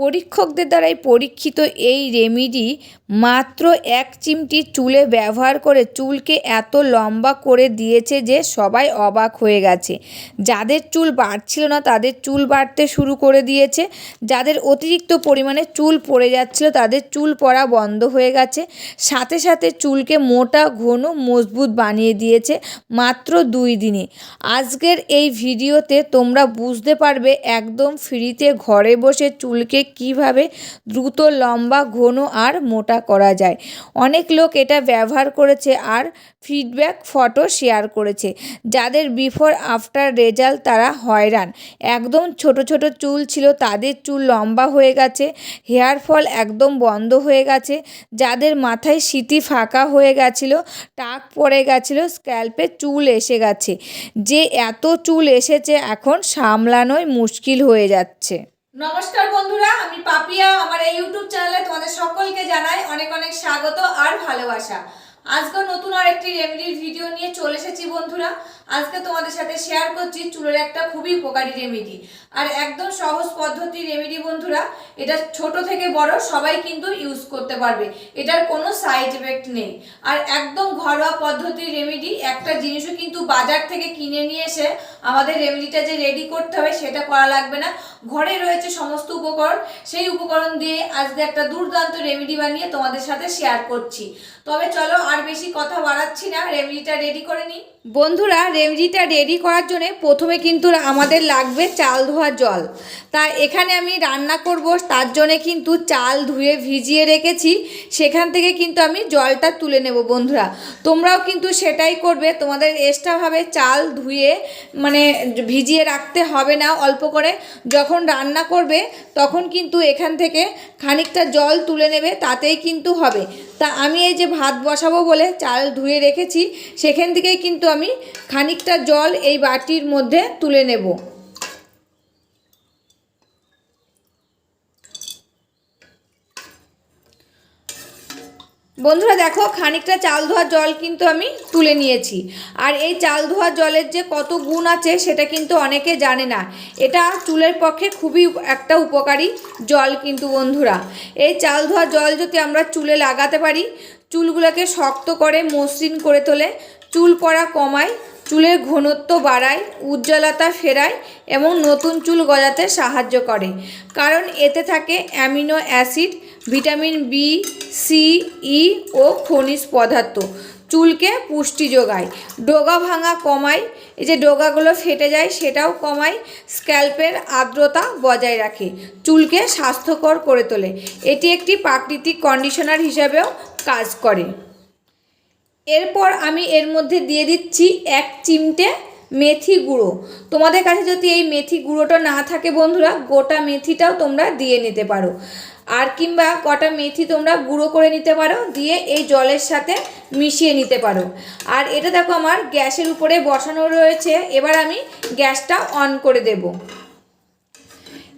পরীক্ষকদের দ্বারাই পরীক্ষিত এই রেমেডি মাত্র এক চিমটি চুলে ব্যবহার করে চুলকে এত লম্বা করে দিয়েছে যে সবাই অবাক হয়ে গেছে। যাদের চুল বাড়ছিল না, তাদের চুল বাড়তে শুরু করে দিয়েছে। যাদের অতিরিক্ত পরিমাণে চুল পড়ে যাচ্ছিল, তাদের চুল পড়া বন্ধ হয়ে গেছে। সাথে সাথে চুলকে মোটা, ঘন, মজবুত বানিয়ে দিয়েছে মাত্র দুই দিনে। আজকের এই ভিডিওতে তোমরা বুঝতে পারবে, একদম ফ্রিতে ঘরে বসে চুলকে কীভাবে দ্রুত, লম্বা, ঘন আর মোটা করা যায়। অনেক লোক এটা ব্যবহার করেছে আর ফিডব্যাক ফটো শেয়ার করেছে। যাদের বিফোর আফটার রেজাল্ট তারা হয়রান। একদম ছোট ছোট চুল ছিল, তাদের চুল লম্বা হয়ে গেছে হেয়ার ফল একদম বন্ধ হয়ে গেছে, যাদের মাথায় সিটি ফাঁকা হয়ে গেছিল, টাক পড়ে গেছিল স্ক্যাল্পে চুল এসে গেছে। যে এত চুল এসেছে, এখন সামলানোই মুশকিল হয়ে যাচ্ছে। নমস্কার বন্ধুরা, আমি পাপিয়া। আমার এই ইউটিউব চ্যানেলে তোমাদের সকলকে জানাই অনেক অনেক স্বাগত আর ভালোবাসা। আজকে নতুন আর একটি রেমেডির ভিডিও নিয়ে চলে এসেছি বন্ধুরা। আজকে তোমাদের সাথে শেয়ার করছি চুলের একটা খুবই উপকারী রেমেডি। আর একদম সহজ পদ্ধতি রেমেডি বন্ধুরা, এটা ছোট থেকে বড় সবাই কিন্তু ইউজ করতে পারবে। এটার কোনো সাইড এফেক্ট নেই। আর একদম ঘরোয়া পদ্ধতির রেমেডি, একটা জিনিসও কিন্তু বাজার থেকে কিনে নিয়ে এসে আমাদের রেমেডিটা যে রেডি করতে হবে সেটা করা লাগবে না। ঘরে রয়েছে সমস্ত উপকরণ, সেই উপকরণ দিয়ে আজকে একটা দুর্দান্ত রেমেডি বানিয়ে তোমাদের সাথে শেয়ার করছি। তবে চলো আর বেশি কথা বাড়াচ্ছি না রেমেডিটা রেডি করে নিই। বন্ধুরা রেমেডিটা রেডি করার জন্য প্রথমে কিন্তু আমাদের লাগবে চাল ধোয়া জল। তা এখানে আমি রান্না করব, তার জন্য কিন্তু চাল ধুয়ে ভিজিয়ে রেখেছি। সেখান থেকে কিন্তু আমি জলটা তুলে নেব বন্ধুরা। তোমরাও কিন্তু সেটাই করবে। তোমাদের এক্সট্রাভাবে চাল ধুয়ে মানে ভিজিয়ে রাখতে হবে না অল্প করে। যখন রান্না করবে, তখন কিন্তু এখান থেকে খানিকটা জল তুলে নেবে, তাতেই কিন্তু হবে। তা আমি এই যে ভাত বসাবো বলে চাল ধুয়ে রেখেছি, সেখান থেকেই কিন্তু আমি খানিকটা জল এই বাটির মধ্যে তুলে নেব। বন্ধুরা দেখো, খানিকটা চাল ধোয়ার জল কিন্তু আমি তুলে নিয়েছি। আর এই চাল ধোয়ার জলের যে কত গুণ আছে, সেটা কিন্তু অনেকে জানে না। এটা চুলের পক্ষে খুবই একটা উপকারী জল কিন্তু বন্ধুরা। এই চাল ধোয়ার জল যদি আমরা চুলে লাগাতে পারি, চুলগুলোকে শক্ত করে মসৃণ করে তোলে, চুল পড়া কমায় চুলের ঘনত্ব বাড়ায়, উজ্জ্বলতা ফেরায় এবং নতুন চুল গজাতে সাহায্য করে। কারণ এতে থাকে amino acid, vitamin B C E ও খনিজ পদার্থ। চুলকে পুষ্টি যোগায়। ডোগা ভাঙা কমায়। এই যে ডোগাগুলো ফেটে যায়, সেটাও কমায়। স্ক্যাল্পের আর্দ্রতা বজায় রাখে। চুলকে স্বাস্থ্যকর করে তোলে। এটি একটি প্রাকৃতিক কন্ডিশনার হিসাবেও কাজ করে। এরপর আমি এর মধ্যে দিয়ে দিচ্ছি এক চিমটে মেথি গুঁড়ো। তোমাদের কাছে যদি এই মেথি গুঁড়োটা না থাকে বন্ধুরা, গোটা মেথিটাও তোমরা দিয়ে নিতে পারো। আর কিংবা কটা মেথি তোমরা গুঁড়ো করে নিতে পারো, দিয়ে এই জলের সাথে মিশিয়ে নিতে পারো। আর এটা দেখো আমার গ্যাসের উপরে বসানো রয়েছে। এবার আমি গ্যাসটা অন করে দেবো।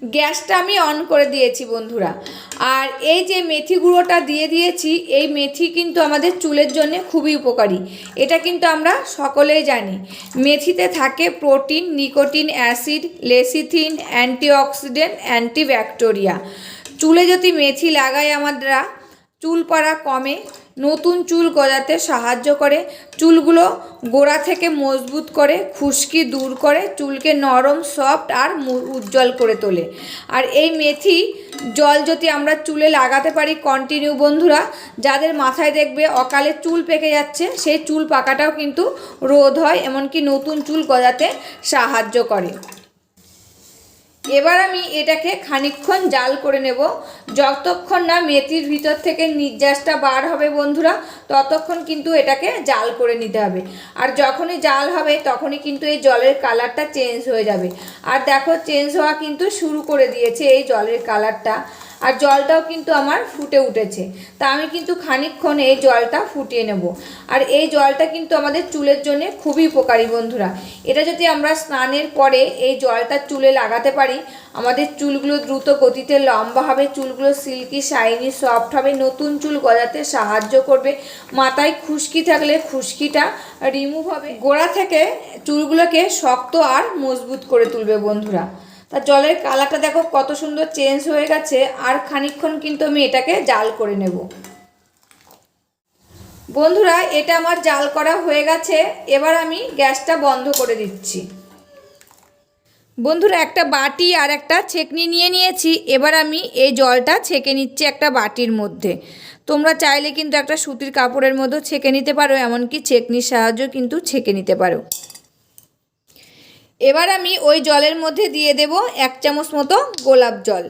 গ্যাসটা আমি অন করে দিয়েছি বন্ধুরা। আর এই যে মেথি গুঁড়োটা দিয়ে দিয়েছি, এই মেথি কিন্তু আমাদের চুলের জন্য খুবই উপকারী। এটা কিন্তু আমরা সকলেই জানি। মেথিতে থাকে protein, nicotine acid, lecithin, antioxidant, antibacteria. চুলে যদি মেথি লাগাই আমরা চুল পড়া কমে, নতুন চুল গজাতে সাহায্য করে, চুলগুলো গোড়া থেকে মজবুত করে, খুশকি দূর করে, চুলকে নরম, সফট আর উজ্জ্বল করে তোলে। আর এই মেথি জল যদি আমরা চুলে লাগাতে পারি কন্টিনিউ বন্ধুরা, যাদের মাথায় দেখবে অকালে চুল পেকে যাচ্ছে, সেই চুল পাকাটাও কিন্তু রোধ হয়, এমনকি নতুন চুল গজাতে সাহায্য করে। এবার আমি এটাকে খানিক্ষণ জাল করে নেব। যতক্ষণ না মেথির ভিতর থেকে নির্যাসটা বার হবে বন্ধুরা, ততক্ষণ কিন্তু এটাকে জাল করে নিতে হবে। আর যখনই জাল হবে, তখনই কিন্তু এই জলের কালারটা চেঞ্জ হয়ে যাবে। আর দেখো, চেঞ্জ হওয়া কিন্তু শুরু করে দিয়েছে এই জলের কালারটা। আর জলটাও কিন্তু আমার ফুটে উঠেছে। তা আমি কিন্তু খানিকক্ষণ এই জলটা ফুটিয়ে নেব। আর এই জলটা কিন্তু আমাদের চুলের জন্য খুবই উপকারী বন্ধুরা। এটা যদি আমরা স্নানের পরে এই জলটা চুলে লাগাতে পারি, আমাদের চুলগুলো দ্রুত গতিতে লম্বা হবে, চুলগুলো সিল্কি, শাইনি, সফট হবে, নতুন চুল গজাতে সাহায্য করবে, মাথায় খুশকি থাকলে খুশকিটা রিমুভ হবে। গোড়া থেকে চুলগুলোকে শক্ত আর মজবুত করে তুলবে বন্ধুরা। তা জলের কালারটা দেখো কত সুন্দর চেঞ্জ হয়ে গেছে, আর খানিকক্ষণ কিন্তু আমি এটাকে জাল করে নেব। বন্ধুরা, এটা আমার জাল করা হয়ে গেছে, এবার আমি গ্যাসটা বন্ধ করে দিচ্ছি। বন্ধুরা, একটা বাটি আর একটা ছেকনি নিয়ে নিয়েছি, এবার আমি এই জলটা ছেঁকে নিচ্ছি একটা বাটির মধ্যে। তোমরা চাইলে কিন্তু একটা সুতির কাপড়ের মধ্যেও ছেঁকে নিতে পারো, এমনকি ছেকনির সাহায্যেও কিন্তু ছেঁকে নিতে পারো। এবার আমি ওই জলের মধ্যে দিয়ে দেব এক চামচ মতো গোলাপ জল।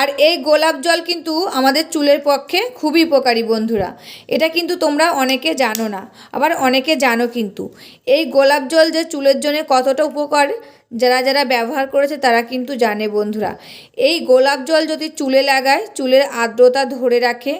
আর এই গোলাপ জল কিন্তু আমাদের চুলের পক্ষে খুবই উপকারী বন্ধুরা। এটা কিন্তু তোমরা অনেকে জানো না, আবার অনেকে জানো কিন্তু। এই গোলাপ জল যে চুলের জন্য কতটা উপকার, যারা যারা ব্যবহার করেছে তারা কিন্তু জানে বন্ধুরা। এই গোলাপ জল যদি চুলে লাগায়, চুলের আর্দ্রতা ধরে রাখে,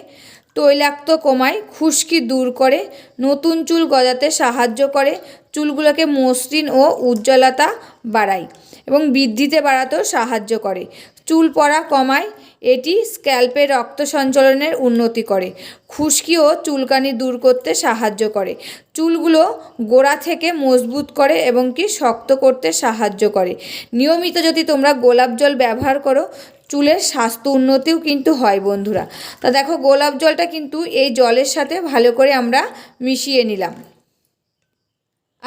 তৈলাক্ত কমায়, খুশকি দূর করে, নতুন চুল গজাতে সাহায্য করে চুলগুলোকে মসৃণ ও উজ্জ্বলতা বাড়ায় এবং বৃদ্ধিতে বাড়াতেও সাহায্য করে। চুল পড়া কমায়, এটি স্ক্যাল্পের রক্ত সঞ্চালনের উন্নতি করে, খুশকি ও চুলকানি দূর করতে সাহায্য করে। চুলগুলো গোড়া থেকে মজবুত করে এবং কি শক্ত করতে সাহায্য করে। নিয়মিত যদি তোমরা গোলাপ জল ব্যবহার করো, চুলের স্বাস্থ্য উন্নতিও কিন্তু হয় বন্ধুরা। তা দেখো, গোলাপ জলটা কিন্তু এই জলের সাথে ভালো করে আমরা মিশিয়ে নিলাম।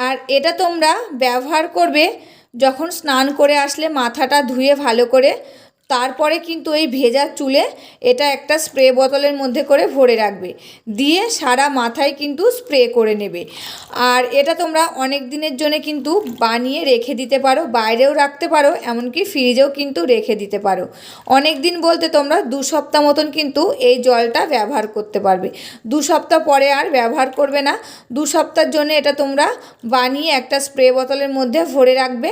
আর এটা তোমরা ব্যবহার করবে যখন স্নান করে আসলে মাথাটা ধুয়ে ভালো করে তারপরে কিন্তু এই ভেজা চুলে এটা একটা স্প্রে বোতলের মধ্যে করে ভরে রাখবে। দিয়ে সারা মাথায় কিন্তু স্প্রে করে নেবে। আর এটা তোমরা অনেক দিনের জন্য কিন্তু বানিয়ে রেখে দিতে পারো, বাইরেও রাখতে পারো, এমনকি ফ্রিজেও কিন্তু রেখে দিতে পারো। অনেক দিন বলতে তোমরা দু সপ্তাহ মতন কিন্তু এই জলটা ব্যবহার করতে পারবে। দু সপ্তাহ পরে আর ব্যবহার করবে না। দু সপ্তাহের জন্য এটা তোমরা বানিয়ে একটা স্প্রে বোতলের মধ্যে ভরে রাখবে।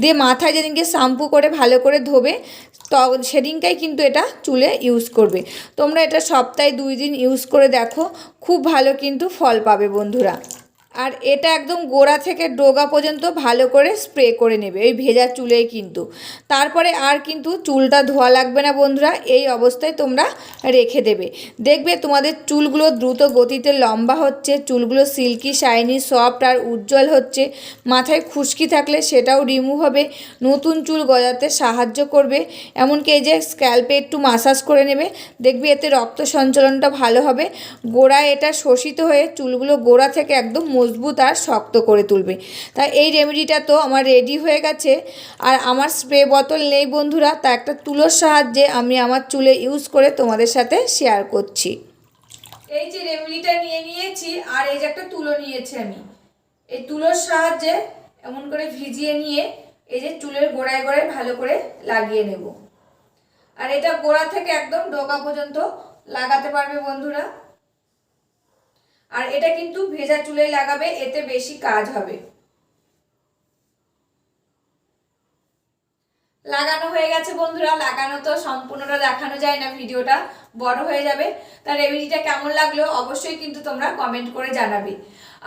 দিয়ে মাথায় যেদিনকে শ্যাম্পু করে ভালো করে ধোবে তো সেদিনটাই কিন্তু এটা চুলে ইউজ করবে। তোমরা এটা সপ্তাহে দুই দিন ইউজ করে দেখো, খুব ভালো কিন্তু ফল পাবে বন্ধুরা। আর এটা একদম গোড়া থেকে ডোগা পর্যন্ত ভালো করে স্প্রে করে নেবে, এই ভেজা চুলেই কিন্তু। তারপরে আর কিন্তু চুলটা ধোয়া লাগবে না বন্ধুরা, এই অবস্থায় তোমরা রেখে দেবে। দেখবে তোমাদের চুলগুলো দ্রুত গতিতে লম্বা হচ্ছে, চুলগুলো সিল্কি শাইনি সফট আর উজ্জ্বল হচ্ছে। মাথায় খুশকি থাকলে সেটাও রিমুভ হবে, নতুন চুল গজাতে সাহায্য করবে। এমনকি এই যে স্ক্যাল্পে একটু মাসাজ করে নেবে, দেখবে এতে রক্ত সঞ্চালনটা ভালো হবে। গোড়ায় এটা শোষিত হয়ে চুলগুলো গোড়া থেকে একদম মজবুত আর শক্ত করে তুলবে। তাই এই রেমেডিটা তো আমার রেডি হয়ে গেছে। আর আমার স্প্রে বোতল নেই বন্ধুরা, তা একটা তুলোর সাহায্যে আমি আমার চুলে ইউজ করে তোমাদের সাথে শেয়ার করছি। এই যে রেমেডিটা নিয়ে নিয়েছি, আর এই যে একটা তুলো নিয়েছি আমি। এই তুলোর সাহায্যে এমন করে ভিজিয়ে নিয়ে এই যে চুলের গোড়ায় গোড়ায় ভালো করে লাগিয়ে নেব। আর এটা গোড়া থেকে একদম ডোকা পর্যন্ত লাগাতে পারবে বন্ধুরা। আর এটা কিন্তু ভেজা চুলে লাগাবে, এতে বেশি কাজ হবে। লাগানো হয়ে গেছে বন্ধুরা, লাগানো তো সম্পূর্ণটা দেখানো যায় না ভিডিওটা, বড় হয়ে যাবে। তার রেমেডিটা কেমন লাগল অবশ্যই কিন্তু তোমরা কমেন্ট করে জানাবে।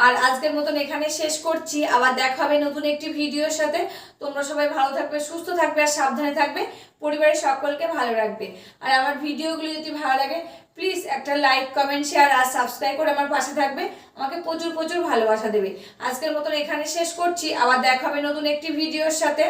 আর আজকের মতন এখানে শেষ করছি। আবার দেখা হবে নতুন একটি ভিডিওর সাথে। তোমরা সবাই ভালো থাকবে, সুস্থ থাকবে আর সাবধানে থাকবে। পরিবারের সকলকে ভালো রাখবে। আর আমার ভিডিওগুলো যদি ভালো লাগে প্লিজ একটা লাইক কমেন্ট শেয়ার আর সাবস্ক্রাইব করে আমার পাশে থাকবে। আমাকে প্রচুর প্রচুর ভালোবাসা দেবে। আজকের মতন এখানে শেষ করছি। আবার দেখা হবে নতুন একটি ভিডিওর সাথে।